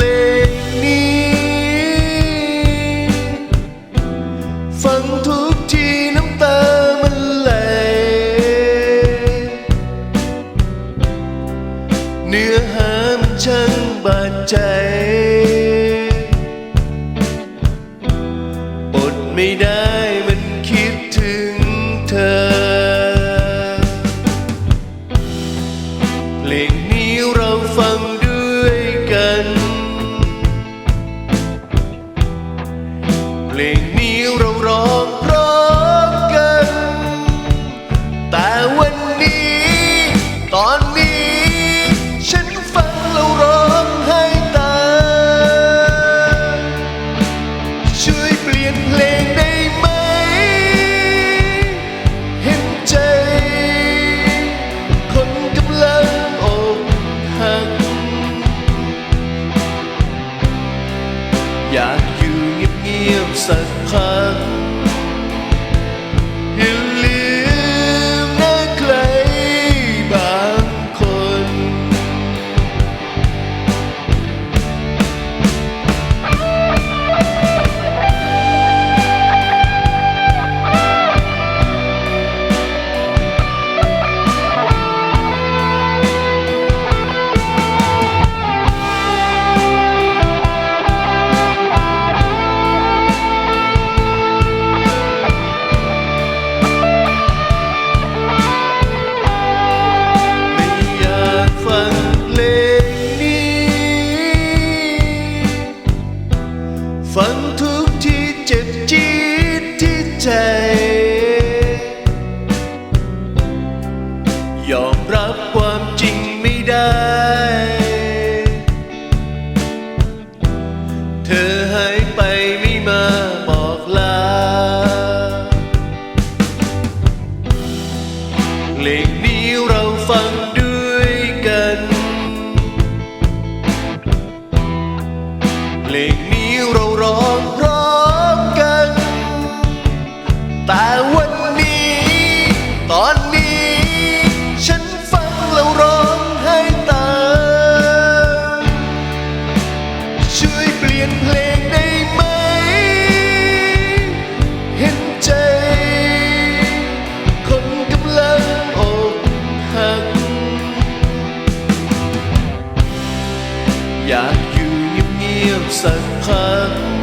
ลงนี้ ฟังทุกทีน้ำตามันไหล เนื้อหามันช่างบาดใจ ยวสักครั้ง 神恨